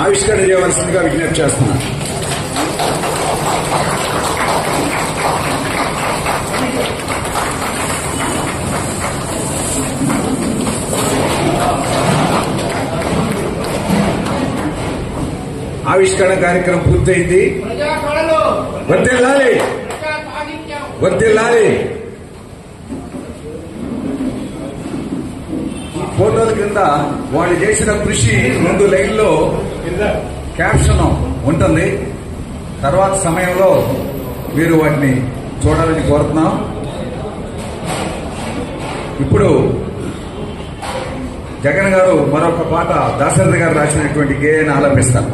ఆవిష్కరణ చేయవలసిందిగా విజ్ఞప్తి చేస్తున్నాను ఆవిష్కరణ కార్యక్రమం పూర్తయింది. వర్దిల్లాలి ఈ ఫోటోల కింద వాళ్ళు చేసిన కృషి రెండు లైన్లో క్యాప్షన్ ఉంటుంది. తర్వాత సమయంలో మీరు వాటిని చూడాలని కోరుతున్నాం. ఇప్పుడు జగన్ గారు మరొక పాట దాశరథి గారు రాసినటువంటి గేయాన్ని ఆలపిస్తారు